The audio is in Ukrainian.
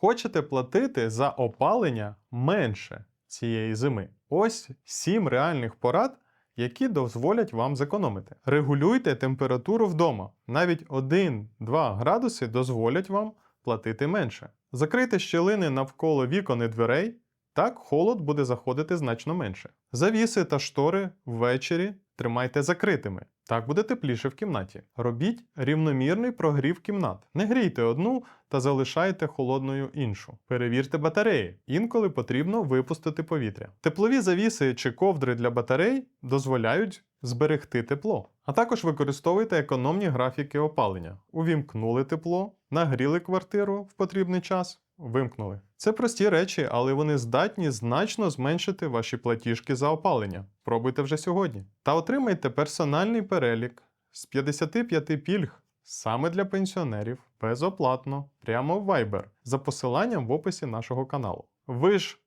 Хочете платити за опалення менше цієї зими? Ось 7 реальних порад, які дозволять вам зекономити. Регулюйте температуру вдома. Навіть 1-2 градуси дозволять вам платити менше. Закрийте щілини навколо вікон і дверей. Так холод буде заходити значно менше. Завіси та штори ввечері тримайте закритими. Так буде тепліше в кімнаті. Робіть рівномірний прогрів кімнат. Не грійте одну та залишайте холодною іншу. Перевірте батареї. Інколи потрібно випустити повітря. Теплові завіси чи ковдри для батарей дозволяють зберегти тепло. А також використовуйте економні графіки опалення. Увімкнули тепло, нагріли квартиру в потрібний час. Вимкнули. Це прості речі, але вони здатні значно зменшити ваші платіжки за опалення. Пробуйте вже сьогодні. Та отримайте персональний перелік з 55 пільг саме для пенсіонерів безоплатно, прямо в Viber, за посиланням в описі нашого каналу. Ви ж